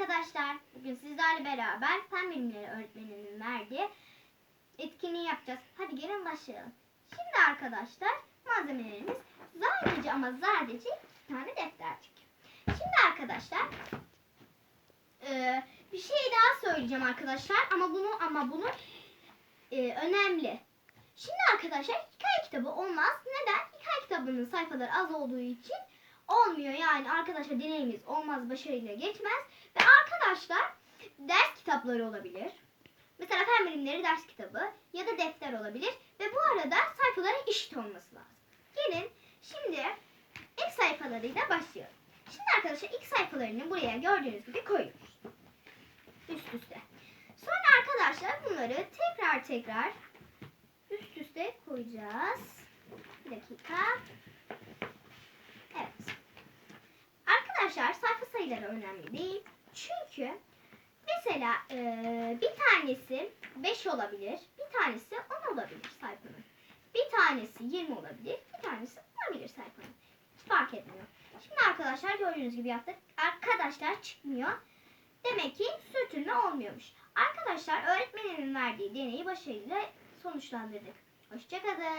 arkadaşlar. Bugün sizlerle beraber fen bilimleri öğretmeninin verdiği etkinliği yapacağız. Hadi gelin başlayalım. Şimdi arkadaşlar malzemelerimiz zargıcı ama zardeci iki tane deftercik. Şimdi arkadaşlar e, bir şey daha söyleyeceğim arkadaşlar ama bunu ama bunu e, önemli. Şimdi arkadaşlar hikaye kitabı olmaz. Neden? Hikaye kitabının sayfaları az olduğu için olmuyor. Yani arkadaşlar deneyimiz olmaz, başarıyla geçmez. Ve arkadaşlar ders kitapları olabilir. Mesela fen bilimleri ders kitabı ya da defter olabilir. Ve bu arada sayfaların eşit olması lazım. Gelin şimdi ilk sayfalarıyla başlayalım. Şimdi arkadaşlar ilk sayfalarını buraya gördüğünüz gibi koyuyoruz. Üst üste. Sonra arkadaşlar bunları tekrar tekrar üst üste koyacağız. Bir dakika. Sayıları önemli değil. Çünkü mesela eee, bir tanesi 5 olabilir, bir tanesi 10 olabilir sayfanın. Bir tanesi 20 olabilir, bir tanesi olabilir sayfanın. Hiç fark etmiyor. Şimdi arkadaşlar gördüğünüz gibi yaptık. Arkadaşlar çıkmıyor. Demek ki sürtünme olmuyormuş. Arkadaşlar öğretmenin verdiği deneyi başarıyla sonuçlandırdık. Hoşçakalın.